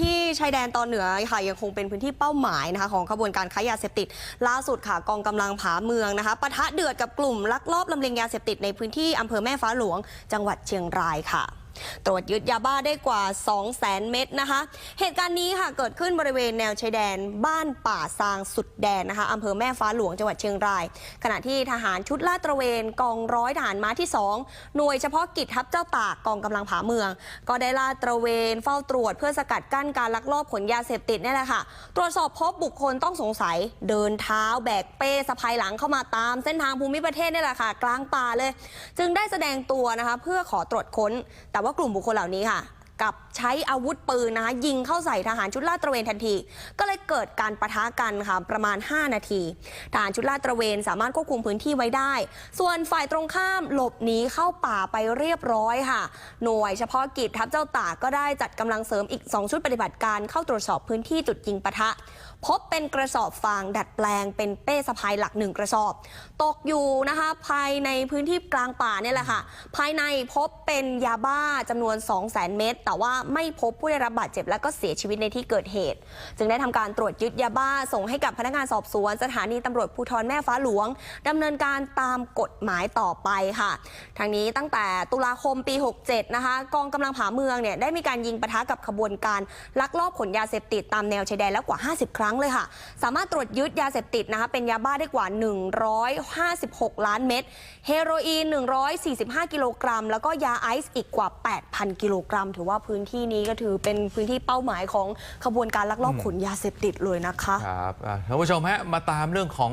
ที่ชายแดนตอนเหนือค่ะยังคงเป็นพื้นที่เป้าหมายนะคะของขบวนการค้ายาเสพติด ล่าสุดค่ะกองกำลังผาเมืองนะคะปะทะเดือดกับกลุ่มลักลอบลำเลียงยาเสพติดในพื้นที่อำเภอแม่ฟ้าหลวง จังหวัดเชียงรายค่ะ ตรวจยึดยาบ้าได้กว่า 2 0 0แสนเม็ดนะคะ เหตุการณ์นี้ค่ะเกิดขึ้นบริเวณแนวชายแดน บ้านป่าซางสุดแดนนะคะอำเภอแม่ฟ้าหลวงจังหวัดเชียงราย ขณะที่ทหารชุดลาดตระเวนกองร้อยทหารม้าที่ 2 หน่วยเฉพาะกิจทัพเจ้าตากกองกำลังผาเมือง ก็ได้ลาดตระเวนเฝ้าตรวจเพื่อสกัดกั้นการลักลอบขนยาเสพติดนี่แหละค่ะ ตรวจสอบพบบุคคลต้องสงสัยเดินเท้าแบกเป้สะพายหลังเข้ามาตามเส้นทางภูมิประเทศนี่แหละค่ะ กลางป่าเลย จึงได้แสดงตัวนะคะเพื่อขอตรวจค้นแต่ว่าากลุ่มบุคคลเหล่านี้ค่ะ กับใช้อาวุธปืนนะคะยิงเข้าใส่ทหารชุดลาดตระเวนทันที ก็เลยเกิดการประทะกันค่ะประมาณ 5 นาที ทหารชุดลาดตระเวนสามารถควบคุมพื้นที่ไว้ได้ ส่วนฝ่ายตรงข้ามหลบหนีเข้าป่าไปเรียบร้อยค่ะ หน่วยเฉพาะกิจทัพเจ้าตากก็ได้จัดกำลังเสริมอีก 2 ชุดปฏิบัติการเข้าตรวจสอบพื้นที่จุดยิงปะทะ พบเป็นกระสอบฟางดัดแปลงเป็นเป้สะพายหลักหนึ่งกระสอบ ตกอยู่นะคะภายในพื้นที่กลางป่าเนี่ยแหละค่ะ ภายในพบเป็นยาบ้าจำนวน 2 0 0 0 0 0 เม็ดแต่ว่าไม่พบผู้ได้รับบาดเจ็บและก็เสียชีวิตในที่เกิดเหตุ จึงได้ทำการตรวจยึดยาบ้า ส่งให้กับพนักงานสอบสวน สถานีตำรวจภูธรแม่ฟ้าหลวงดำเนินการตามกฎหมายต่อไปค่ะ ทางนี้ตั้งแต่ตุลาคมปี 67 นะคะ กองกำลังผาเมืองเนี่ยได้มีการยิงปะทะกับขบวนการลักลอบขนยาเสพติดตามแนวชายแดนแล้วกว่า 50 ครั้งเลยค่ะ สามารถตรวจยึดยาเสพติดนะคะเป็นยาบ้าได้กว่า 156 ล้านเม็ด เฮโรอีน 145 กิโลกรัม แล้วก็ยาไอซ์อีกกว่า 8,000 กิโลกรัม ถือว่าพื้นที่นี้ก็ถือเป็นพื้นที่เป้าหมายของขบวนการลักลอบขนยาเสพติดเลยนะคะ ครับอะท่านผู้ชมฮะมาตามเรื่องของ